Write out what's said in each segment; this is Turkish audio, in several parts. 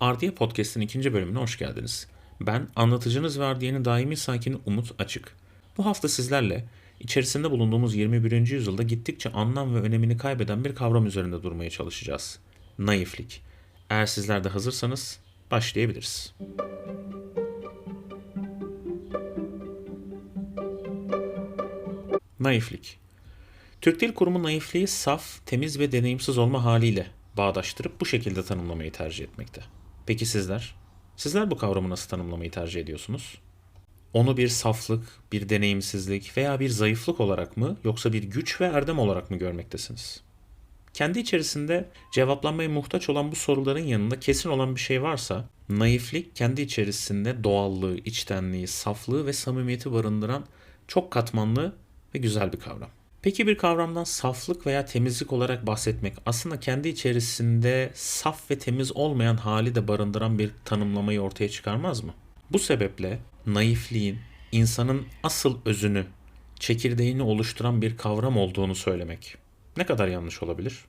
Ardiye Podcast'in ikinci bölümüne hoş geldiniz. Ben anlatıcınız ve Ardiye'nin daimi sakini Umut Açık. Bu hafta sizlerle içerisinde bulunduğumuz 21. yüzyılda gittikçe anlam ve önemini kaybeden bir kavram üzerinde durmaya çalışacağız. Naiflik. Eğer sizler de hazırsanız başlayabiliriz. Naiflik. Türk Dil Kurumu naifliği saf, temiz ve deneyimsiz olma haliyle bağdaştırıp bu şekilde tanımlamayı tercih etmekte. Peki sizler? Sizler bu kavramı nasıl tanımlamayı tercih ediyorsunuz? Onu bir saflık, bir deneyimsizlik veya bir zayıflık olarak mı yoksa bir güç ve erdem olarak mı görmektesiniz? Kendi içerisinde cevaplanmaya muhtaç olan bu soruların yanında kesin olan bir şey varsa, naiflik kendi içerisinde doğallığı, içtenliği, saflığı ve samimiyeti barındıran çok katmanlı ve güzel bir kavram. Peki bir kavramdan saflık veya temizlik olarak bahsetmek aslında kendi içerisinde saf ve temiz olmayan hali de barındıran bir tanımlamayı ortaya çıkarmaz mı? Bu sebeple naifliğin insanın asıl özünü, çekirdeğini oluşturan bir kavram olduğunu söylemek ne kadar yanlış olabilir?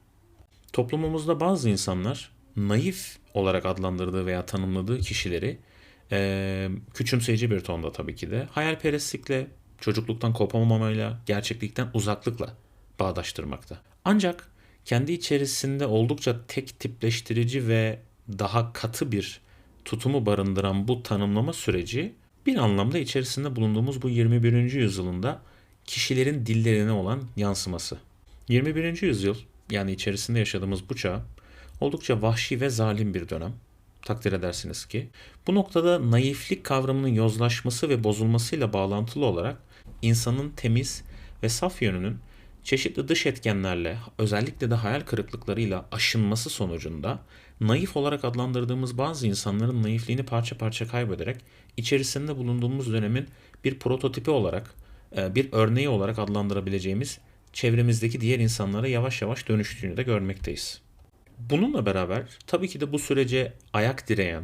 Toplumumuzda bazı insanlar naif olarak adlandırdığı veya tanımladığı kişileri eee, küçümseyici bir tonda tabii ki de hayalperestlikle, çocukluktan kopamamayla, gerçeklikten uzaklıkla bağdaştırmakta. Ancak kendi içerisinde oldukça tek tipleştirici ve daha katı bir tutumu barındıran bu tanımlama süreci bir anlamda içerisinde bulunduğumuz bu 21. yüzyılında kişilerin dillerine olan yansıması. 21. yüzyıl yani içerisinde yaşadığımız bu çağ oldukça vahşi ve zalim bir dönem. Takdir edersiniz ki. Bu noktada naiflik kavramının yozlaşması ve bozulmasıyla bağlantılı olarak insanın temiz ve saf yönünün çeşitli dış etkenlerle özellikle de hayal kırıklıklarıyla aşınması sonucunda naif olarak adlandırdığımız bazı insanların naifliğini parça parça kaybederek içerisinde bulunduğumuz dönemin bir prototipi olarak, e, bir örneği olarak adlandırabileceğimiz çevremizdeki diğer insanlara yavaş yavaş dönüştüğünü de görmekteyiz. Bununla beraber tabii ki de bu sürece ayak direyen,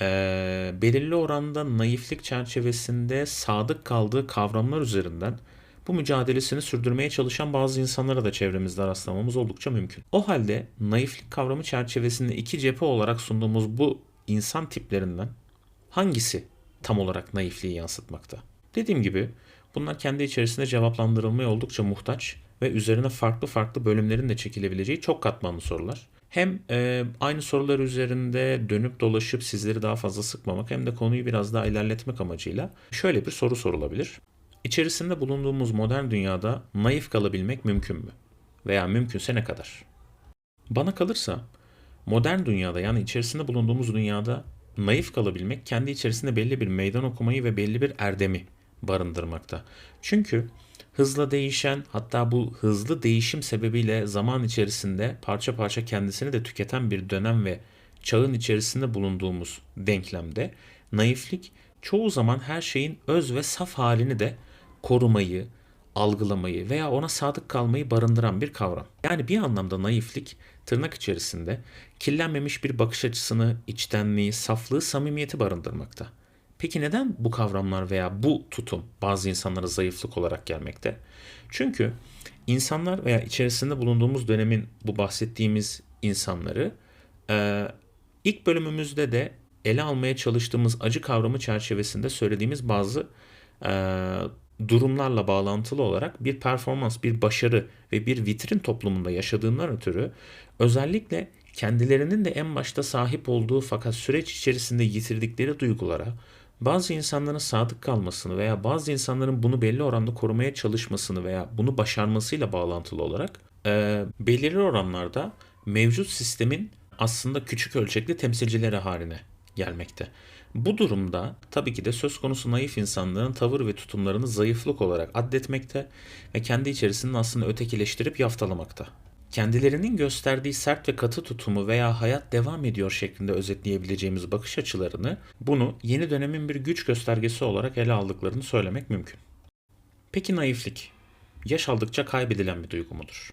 eee, belirli oranda naiflik çerçevesinde sadık kaldığı kavramlar üzerinden bu mücadelesini sürdürmeye çalışan bazı insanlara da çevremizde rastlamamız oldukça mümkün. O halde naiflik kavramı çerçevesinde iki cephe olarak sunduğumuz bu insan tiplerinden hangisi tam olarak naifliği yansıtmakta? Dediğim gibi bunlar kendi içerisinde cevaplandırılmaya oldukça muhtaç ve üzerine farklı farklı bölümlerin de çekilebileceği çok katmanlı sorular. Hem e, aynı sorular üzerinde dönüp dolaşıp sizleri daha fazla sıkmamak hem de konuyu biraz daha ilerletmek amacıyla şöyle bir soru sorulabilir. İçerisinde bulunduğumuz modern dünyada naif kalabilmek mümkün mü? Veya mümkünse ne kadar? Bana kalırsa modern dünyada yani içerisinde bulunduğumuz dünyada naif kalabilmek kendi içerisinde belli bir meydan okumayı ve belli bir erdemi barındırmakta. Çünkü hızla değişen hatta bu hızlı değişim sebebiyle zaman içerisinde parça parça kendisini de tüketen bir dönem ve çağın içerisinde bulunduğumuz denklemde naiflik çoğu zaman her şeyin öz ve saf halini de korumayı, algılamayı veya ona sadık kalmayı barındıran bir kavram. Yani bir anlamda naiflik tırnak içerisinde kirlenmemiş bir bakış açısını, içtenliği, saflığı, samimiyeti barındırmakta. Peki neden bu kavramlar veya bu tutum bazı insanlara zayıflık olarak gelmekte? Çünkü insanlar veya içerisinde bulunduğumuz dönemin bu bahsettiğimiz insanları ilk bölümümüzde de ele almaya çalıştığımız acı kavramı çerçevesinde söylediğimiz bazı durumlarla bağlantılı olarak bir performans, bir başarı ve bir vitrin toplumunda yaşadığından ötürü özellikle kendilerinin de en başta sahip olduğu fakat süreç içerisinde yitirdikleri duygulara bazı insanların sadık kalmasını veya bazı insanların bunu belli oranda korumaya çalışmasını veya bunu başarmasıyla bağlantılı olarak e, belirli oranlarda mevcut sistemin aslında küçük ölçekli temsilcileri haline gelmekte. Bu durumda tabii ki de söz konusu naif insanların tavır ve tutumlarını zayıflık olarak addetmekte ve kendi içerisinde aslında ötekileştirip yaftalamakta. Kendilerinin gösterdiği sert ve katı tutumu veya hayat devam ediyor şeklinde özetleyebileceğimiz bakış açılarını bunu yeni dönemin bir güç göstergesi olarak ele aldıklarını söylemek mümkün. Peki naiflik yaş aldıkça kaybedilen bir duygu mudur?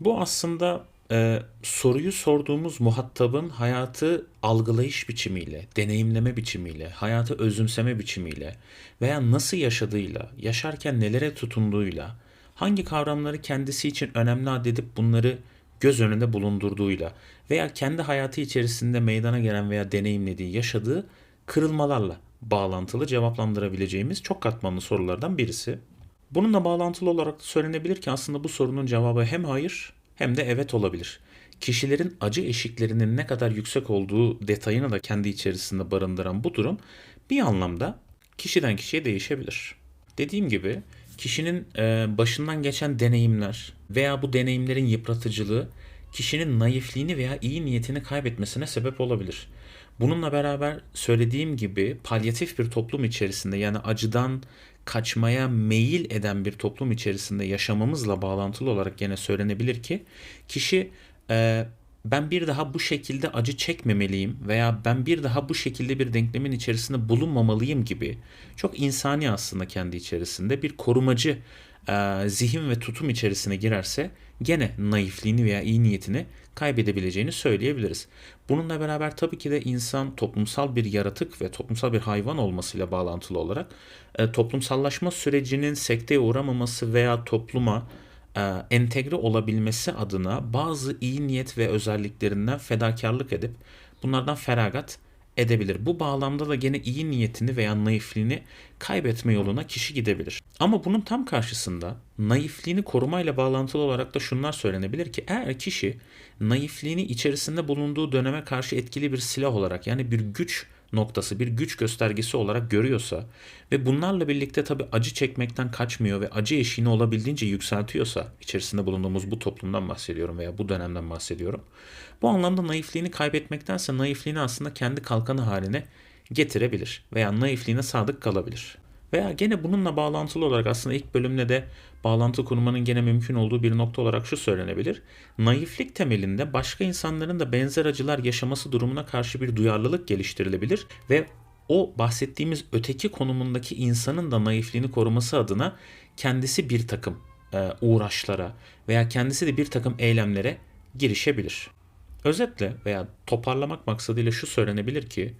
Bu aslında e, soruyu sorduğumuz muhatabın hayatı algılayış biçimiyle, deneyimleme biçimiyle, hayatı özümseme biçimiyle veya nasıl yaşadığıyla, yaşarken nelere tutunduğuyla, hangi kavramları kendisi için önemli addedip bunları göz önünde bulundurduğuyla veya kendi hayatı içerisinde meydana gelen veya deneyimlediği, yaşadığı kırılmalarla bağlantılı cevaplandırabileceğimiz çok katmanlı sorulardan birisi. Bununla bağlantılı olarak da söylenebilir ki aslında bu sorunun cevabı hem hayır hem de evet olabilir. Kişilerin acı eşiklerinin ne kadar yüksek olduğu detayını da kendi içerisinde barındıran bu durum bir anlamda kişiden kişiye değişebilir. Dediğim gibi kişinin e, başından geçen deneyimler veya bu deneyimlerin yıpratıcılığı kişinin naifliğini veya iyi niyetini kaybetmesine sebep olabilir. Bununla beraber söylediğim gibi palyatif bir toplum içerisinde yani acıdan kaçmaya meyil eden bir toplum içerisinde yaşamamızla bağlantılı olarak gene söylenebilir ki kişi e, ben bir daha bu şekilde acı çekmemeliyim veya ben bir daha bu şekilde bir denklemin içerisinde bulunmamalıyım gibi çok insani aslında kendi içerisinde bir korumacı e, zihin ve tutum içerisine girerse gene naifliğini veya iyi niyetini kaybedebileceğini söyleyebiliriz. Bununla beraber tabii ki de insan toplumsal bir yaratık ve toplumsal bir hayvan olmasıyla bağlantılı olarak e, toplumsallaşma sürecinin sekteye uğramaması veya topluma entegre olabilmesi adına bazı iyi niyet ve özelliklerinden fedakarlık edip bunlardan feragat edebilir. Bu bağlamda da gene iyi niyetini veya naifliğini kaybetme yoluna kişi gidebilir. Ama bunun tam karşısında naifliğini korumayla bağlantılı olarak da şunlar söylenebilir ki eğer kişi naifliğini içerisinde bulunduğu döneme karşı etkili bir silah olarak yani bir güç noktası, bir güç göstergesi olarak görüyorsa ve bunlarla birlikte tabi acı çekmekten kaçmıyor ve acı eşiğini olabildiğince yükseltiyorsa, içerisinde bulunduğumuz bu toplumdan bahsediyorum veya bu dönemden bahsediyorum. Bu anlamda naifliğini kaybetmektense naifliğini aslında kendi kalkanı haline getirebilir veya naifliğine sadık kalabilir. Veya gene bununla bağlantılı olarak aslında ilk bölümde de bağlantı kurmanın gene mümkün olduğu bir nokta olarak şu söylenebilir. Naiflik temelinde başka insanların da benzer acılar yaşaması durumuna karşı bir duyarlılık geliştirilebilir ve o bahsettiğimiz öteki konumundaki insanın da naifliğini koruması adına kendisi bir takım e, uğraşlara veya kendisi de bir takım eylemlere girişebilir. Özetle veya toparlamak maksadıyla şu söylenebilir ki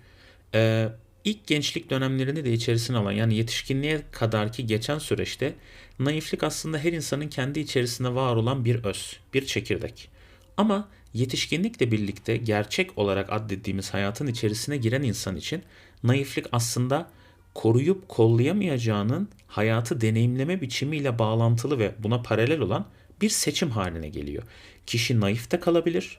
e, ilk gençlik dönemlerini de içerisine alan yani yetişkinliğe kadarki geçen süreçte naiflik aslında her insanın kendi içerisinde var olan bir öz, bir çekirdek. Ama yetişkinlikle birlikte gerçek olarak addettiğimiz hayatın içerisine giren insan için naiflik aslında koruyup kollayamayacağının hayatı deneyimleme biçimiyle bağlantılı ve buna paralel olan bir seçim haline geliyor. Kişi naifte kalabilir,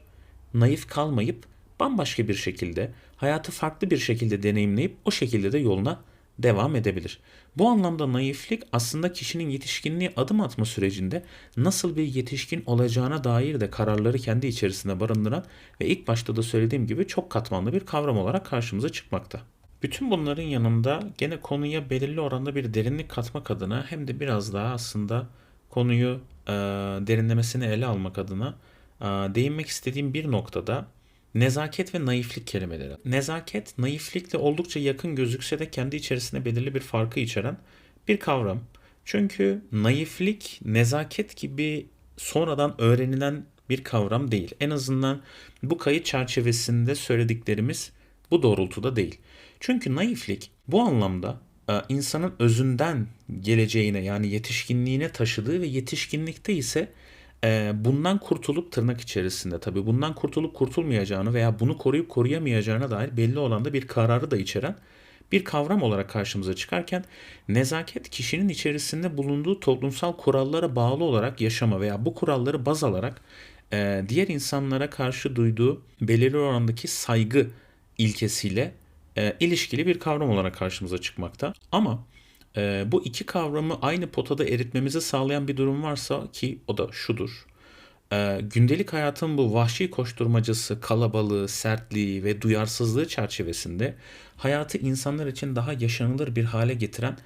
naif kalmayıp bambaşka bir şekilde hayatı farklı bir şekilde deneyimleyip o şekilde de yoluna devam edebilir. Bu anlamda naiflik aslında kişinin yetişkinliğe adım atma sürecinde nasıl bir yetişkin olacağına dair de kararları kendi içerisinde barındıran ve ilk başta da söylediğim gibi çok katmanlı bir kavram olarak karşımıza çıkmakta. Bütün bunların yanında gene konuya belirli oranda bir derinlik katmak adına hem de biraz daha aslında konuyu e, derinlemesine ele almak adına e, değinmek istediğim bir noktada Nezaket ve naiflik kelimeleri. Nezaket, naiflikle oldukça yakın gözükse de kendi içerisinde belirli bir farkı içeren bir kavram. Çünkü naiflik, nezaket gibi sonradan öğrenilen bir kavram değil. En azından bu kayıt çerçevesinde söylediklerimiz bu doğrultuda değil. Çünkü naiflik bu anlamda e, insanın özünden geleceğine yani yetişkinliğine taşıdığı ve yetişkinlikte ise e, bundan kurtulup tırnak içerisinde tabii bundan kurtulup kurtulmayacağını veya bunu koruyup koruyamayacağına dair belli olan da bir kararı da içeren bir kavram olarak karşımıza çıkarken nezaket kişinin içerisinde bulunduğu toplumsal kurallara bağlı olarak yaşama veya bu kuralları baz alarak e, diğer insanlara karşı duyduğu belirli orandaki saygı ilkesiyle e, ilişkili bir kavram olarak karşımıza çıkmakta. Ama e, bu iki kavramı aynı potada eritmemizi sağlayan bir durum varsa ki o da şudur. E, gündelik hayatın bu vahşi koşturmacası, kalabalığı, sertliği ve duyarsızlığı çerçevesinde hayatı insanlar için daha yaşanılır bir hale getiren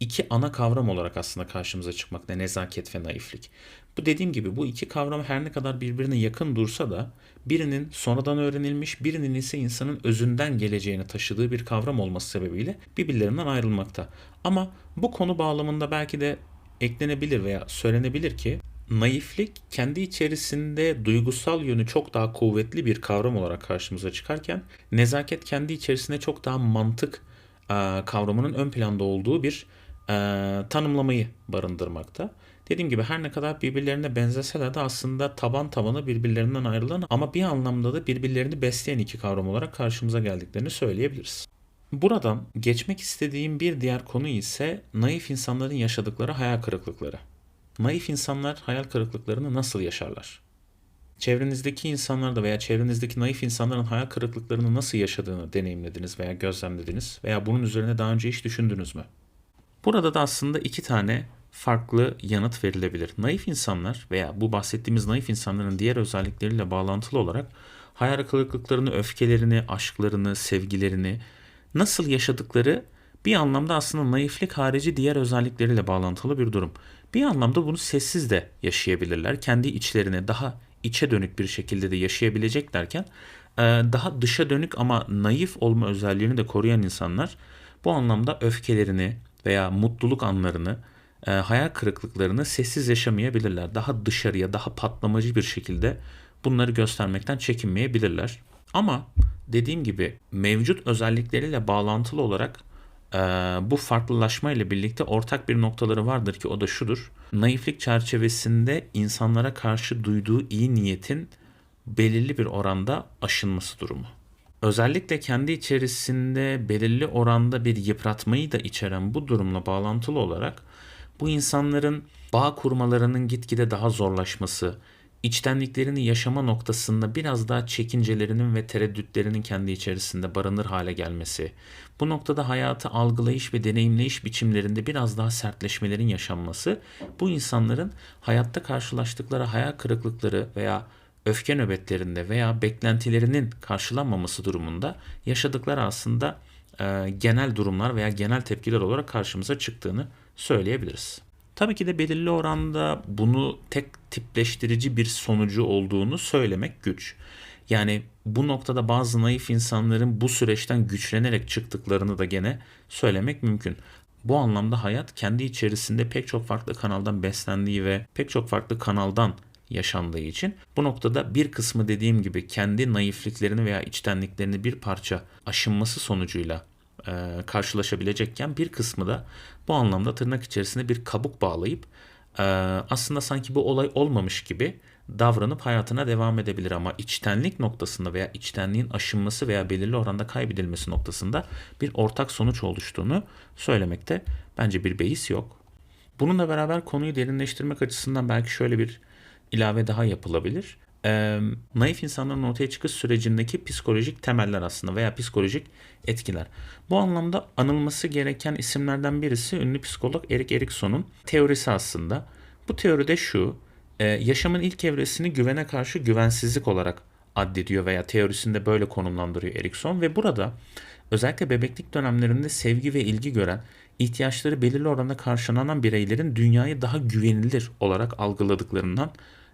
iki ana kavram olarak aslında karşımıza çıkmakta nezaket ve naiflik. Bu dediğim gibi bu iki kavram her ne kadar birbirine yakın dursa da birinin sonradan öğrenilmiş, birinin ise insanın özünden geleceğini taşıdığı bir kavram olması sebebiyle birbirlerinden ayrılmakta. Ama bu konu bağlamında belki de eklenebilir veya söylenebilir ki naiflik kendi içerisinde duygusal yönü çok daha kuvvetli bir kavram olarak karşımıza çıkarken nezaket kendi içerisinde çok daha mantık kavramının ön planda olduğu bir tanımlamayı barındırmakta. Dediğim gibi her ne kadar birbirlerine benzeseler de aslında taban tabana birbirlerinden ayrılan ama bir anlamda da birbirlerini besleyen iki kavram olarak karşımıza geldiklerini söyleyebiliriz. Buradan geçmek istediğim bir diğer konu ise naif insanların yaşadıkları hayal kırıklıkları. Naif insanlar hayal kırıklıklarını nasıl yaşarlar? Çevrenizdeki insanlarda veya çevrenizdeki naif insanların hayal kırıklıklarını nasıl yaşadığını deneyimlediniz veya gözlemlediniz veya bunun üzerine daha önce hiç düşündünüz mü? Burada da aslında iki tane farklı yanıt verilebilir. Naif insanlar veya bu bahsettiğimiz naif insanların diğer özellikleriyle bağlantılı olarak hayal kırıklıklarını, öfkelerini, aşklarını, sevgilerini nasıl yaşadıkları bir anlamda aslında naiflik harici diğer özellikleriyle bağlantılı bir durum. Bir anlamda bunu sessiz de yaşayabilirler. Kendi içlerine daha içe dönük bir şekilde de yaşayabileceklerken e, daha dışa dönük ama naif olma özelliğini de koruyan insanlar bu anlamda öfkelerini veya mutluluk anlarını, e, hayal kırıklıklarını sessiz yaşamayabilirler. Daha dışarıya, daha patlamacı bir şekilde bunları göstermekten çekinmeyebilirler. Ama dediğim gibi mevcut özellikleriyle bağlantılı olarak e, bu farklılaşma ile birlikte ortak bir noktaları vardır ki o da şudur. Naiflik çerçevesinde insanlara karşı duyduğu iyi niyetin belirli bir oranda aşınması durumu. Özellikle kendi içerisinde belirli oranda bir yıpratmayı da içeren bu durumla bağlantılı olarak bu insanların bağ kurmalarının gitgide daha zorlaşması, içtenliklerini yaşama noktasında biraz daha çekincelerinin ve tereddütlerinin kendi içerisinde barınır hale gelmesi, bu noktada hayatı algılayış ve deneyimleyiş biçimlerinde biraz daha sertleşmelerin yaşanması, bu insanların hayatta karşılaştıkları hayal kırıklıkları veya öfke nöbetlerinde veya beklentilerinin karşılanmaması durumunda yaşadıkları aslında e, genel durumlar veya genel tepkiler olarak karşımıza çıktığını söyleyebiliriz. Tabii ki de belirli oranda bunu tek tipleştirici bir sonucu olduğunu söylemek güç. Yani bu noktada bazı naif insanların bu süreçten güçlenerek çıktıklarını da gene söylemek mümkün. Bu anlamda hayat kendi içerisinde pek çok farklı kanaldan beslendiği ve pek çok farklı kanaldan yaşandığı için bu noktada bir kısmı dediğim gibi kendi naifliklerini veya içtenliklerini bir parça aşınması sonucuyla e, karşılaşabilecekken bir kısmı da bu anlamda tırnak içerisinde bir kabuk bağlayıp e, aslında sanki bu olay olmamış gibi davranıp hayatına devam edebilir ama içtenlik noktasında veya içtenliğin aşınması veya belirli oranda kaybedilmesi noktasında bir ortak sonuç oluştuğunu söylemekte bence bir beis yok. Bununla beraber konuyu derinleştirmek açısından belki şöyle bir ilave daha yapılabilir. Ee, naif insanların ortaya çıkış sürecindeki psikolojik temeller aslında veya psikolojik etkiler. Bu anlamda anılması gereken isimlerden birisi ünlü psikolog Erik Erikson'un teorisi aslında. Bu teoride şu, e, yaşamın ilk evresini güvene karşı güvensizlik olarak addediyor veya teorisinde böyle konumlandırıyor Erikson ve burada özellikle bebeklik dönemlerinde sevgi ve ilgi gören, ihtiyaçları belirli oranda karşılanan bireylerin dünyayı daha güvenilir olarak algıladıklarından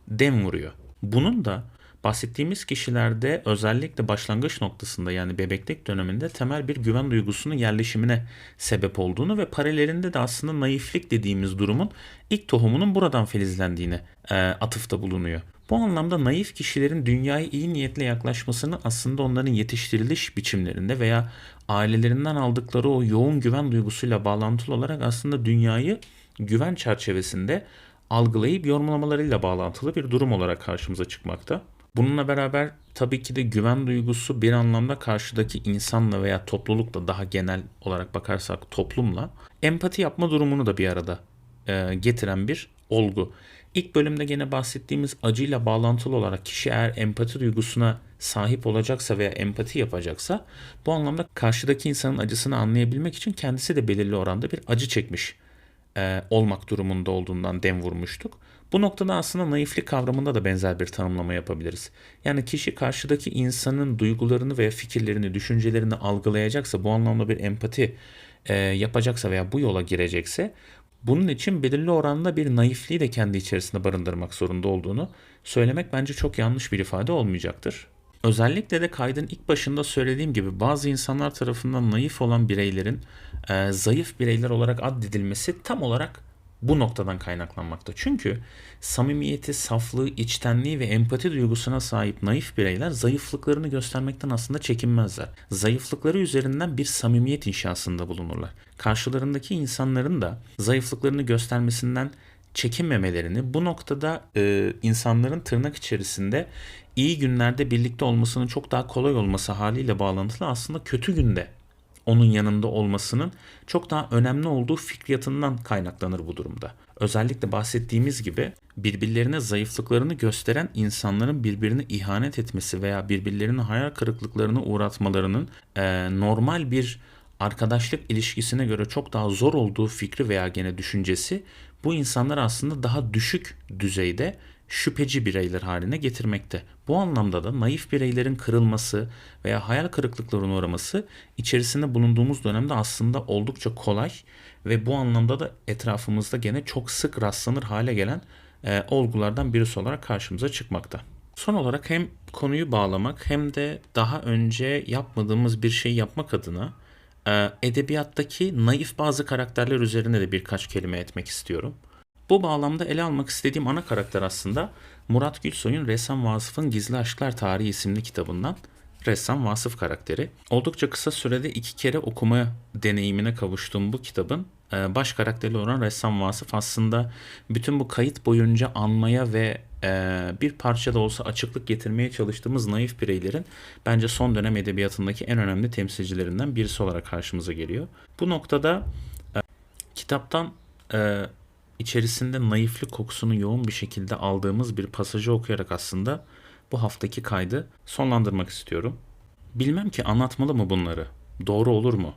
dem vuruyor. Bunun da bahsettiğimiz kişilerde özellikle başlangıç noktasında yani bebeklik döneminde temel bir güven duygusunun yerleşimine sebep olduğunu ve paralelinde de aslında naiflik dediğimiz durumun ilk tohumunun buradan filizlendiğine e, atıfta bulunuyor. Bu anlamda naif kişilerin dünyaya iyi niyetle yaklaşmasını aslında onların yetiştiriliş biçimlerinde veya ailelerinden aldıkları o yoğun güven duygusuyla bağlantılı olarak aslında dünyayı güven çerçevesinde algılayıp yorumlamalarıyla bağlantılı bir durum olarak karşımıza çıkmakta. Bununla beraber tabii ki de güven duygusu bir anlamda karşıdaki insanla veya toplulukla daha genel olarak bakarsak toplumla empati yapma durumunu da bir arada e, getiren bir olgu. İlk bölümde gene bahsettiğimiz acıyla bağlantılı olarak kişi eğer empati duygusuna sahip olacaksa veya empati yapacaksa bu anlamda karşıdaki insanın acısını anlayabilmek için kendisi de belirli oranda bir acı çekmiş e, olmak durumunda olduğundan dem vurmuştuk. Bu noktada aslında naiflik kavramında da benzer bir tanımlama yapabiliriz. Yani kişi karşıdaki insanın duygularını veya fikirlerini, düşüncelerini algılayacaksa, bu anlamda bir empati e, yapacaksa veya bu yola girecekse bunun için belirli oranda bir naifliği de kendi içerisinde barındırmak zorunda olduğunu söylemek bence çok yanlış bir ifade olmayacaktır. Özellikle de kaydın ilk başında söylediğim gibi bazı insanlar tarafından naif olan bireylerin e, zayıf bireyler olarak addedilmesi tam olarak bu noktadan kaynaklanmakta. Çünkü samimiyeti, saflığı, içtenliği ve empati duygusuna sahip naif bireyler zayıflıklarını göstermekten aslında çekinmezler. Zayıflıkları üzerinden bir samimiyet inşasında bulunurlar. Karşılarındaki insanların da zayıflıklarını göstermesinden çekinmemelerini, bu noktada e, insanların tırnak içerisinde iyi günlerde birlikte olmasının çok daha kolay olması haliyle bağlantılı aslında kötü günde onun yanında olmasının çok daha önemli olduğu fikriyatından kaynaklanır bu durumda. Özellikle bahsettiğimiz gibi birbirlerine zayıflıklarını gösteren insanların birbirine ihanet etmesi veya birbirlerine hayal kırıklıklarına uğratmalarının e, normal bir arkadaşlık ilişkisine göre çok daha zor olduğu fikri veya gene düşüncesi bu insanlar aslında daha düşük düzeyde şüpheci bireyler haline getirmekte. Bu anlamda da naif bireylerin kırılması veya hayal kırıklıklarına uğraması içerisinde bulunduğumuz dönemde aslında oldukça kolay ve bu anlamda da etrafımızda gene çok sık rastlanır hale gelen e, olgulardan birisi olarak karşımıza çıkmakta. Son olarak hem konuyu bağlamak hem de daha önce yapmadığımız bir şey yapmak adına edebiyattaki naif bazı karakterler üzerine de birkaç kelime etmek istiyorum. Bu bağlamda ele almak istediğim ana karakter aslında Murat Gülsoy'un Ressam Vasıf'ın Gizli Aşklar Tarihi isimli kitabından Ressam Vasıf karakteri. Oldukça kısa sürede iki kere okuma deneyimine kavuştuğum bu kitabın e, baş karakteri olan Ressam Vasıf aslında bütün bu kayıt boyunca anmaya ve bir parça da olsa açıklık getirmeye çalıştığımız naif bireylerin bence son dönem edebiyatındaki en önemli temsilcilerinden birisi olarak karşımıza geliyor. Bu noktada e, kitaptan içerisinde naiflik kokusunu yoğun bir şekilde aldığımız bir pasajı okuyarak aslında bu haftaki kaydı sonlandırmak istiyorum. Bilmem ki anlatmalı mı bunları? Doğru olur mu?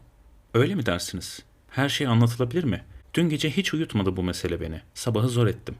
Öyle mi dersiniz? Her şey anlatılabilir mi? Dün gece hiç uyutmadı bu mesele beni. Sabahı zor ettim.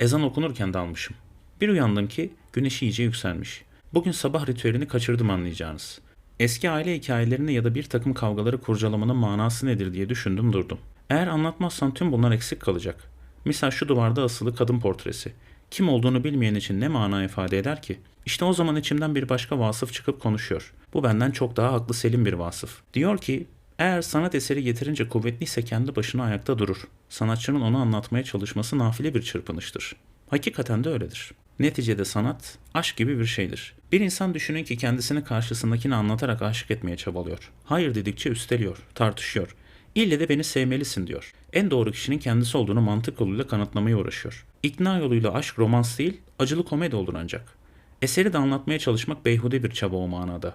Ezan okunurken dalmışım. Bir uyandım ki güneş iyice yükselmiş. Bugün sabah ritüelini kaçırdım anlayacağınız. Eski aile hikayelerini ya da bir takım kavgaları kurcalamanın manası nedir diye düşündüm durdum. Eğer anlatmazsam tüm bunlar eksik kalacak. Misal şu duvarda asılı kadın portresi. Kim olduğunu bilmeyen için ne mana ifade eder ki? İşte o zaman içimden bir başka vasıf çıkıp konuşuyor. Bu benden çok daha haklı selim bir vasıf. Diyor ki eğer sanat eseri yeterince kuvvetliyse kendi başına ayakta durur. Sanatçının onu anlatmaya çalışması nafile bir çırpınıştır. Hakikaten de öyledir. Neticede sanat, aşk gibi bir şeydir. Bir insan düşünün ki kendisini karşısındakini anlatarak aşık etmeye çabalıyor. Hayır dedikçe üsteliyor, tartışıyor. İlle de beni sevmelisin diyor. En doğru kişinin kendisi olduğunu mantık yoluyla kanıtlamaya uğraşıyor. İkna yoluyla aşk romans değil, acılı komedi olur ancak. Eseri de anlatmaya çalışmak beyhude bir çaba o manada.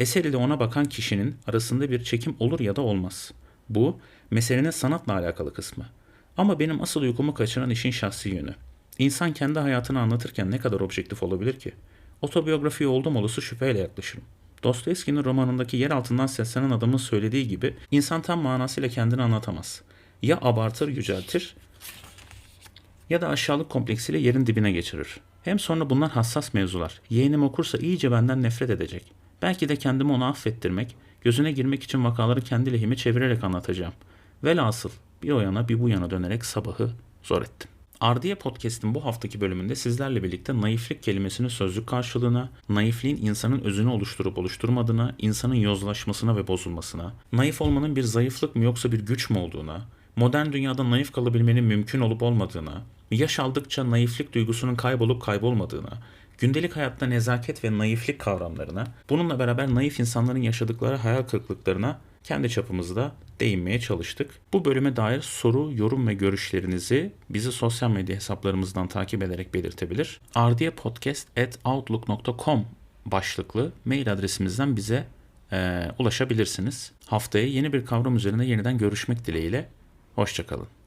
Eser ile ona bakan kişinin arasında bir çekim olur ya da olmaz. Bu, meselenin sanatla alakalı kısmı. Ama benim asıl uykumu kaçıran işin şahsi yönü. İnsan kendi hayatını anlatırken ne kadar objektif olabilir ki? Otobiyografiye oldum olası şüpheyle yaklaşırım. Dostoyevski'nin romanındaki yer altından seslenen adamın söylediği gibi insan tam manasıyla kendini anlatamaz. Ya abartır yüceltir ya da aşağılık kompleksiyle yerin dibine geçirir. Hem sonra bunlar hassas mevzular. Yeğenim okursa iyice benden nefret edecek. Belki de kendimi ona affettirmek, gözüne girmek için vakaları kendi lehime çevirerek anlatacağım. Velhasıl bir o yana bir bu yana dönerek sabahı zor ettim. Ardiye Podcast'in bu haftaki bölümünde sizlerle birlikte naiflik kelimesinin sözlük karşılığına, naifliğin insanın özünü oluşturup oluşturmadığına, insanın yozlaşmasına ve bozulmasına, naif olmanın bir zayıflık mı yoksa bir güç mü olduğuna, modern dünyada naif kalabilmenin mümkün olup olmadığına, yaş aldıkça naiflik duygusunun kaybolup kaybolmadığına, gündelik hayatta nezaket ve naiflik kavramlarına, bununla beraber naif insanların yaşadıkları hayal kırıklıklarına kendi çapımızda değinmeye çalıştık. Bu bölüme dair soru, yorum ve görüşlerinizi bizi sosyal medya hesaplarımızdan takip ederek belirtebilir. ardiyepodcast.outlook.com başlıklı mail adresimizden bize e, ulaşabilirsiniz. Haftaya yeni bir kavram üzerine yeniden görüşmek dileğiyle. Hoşçakalın.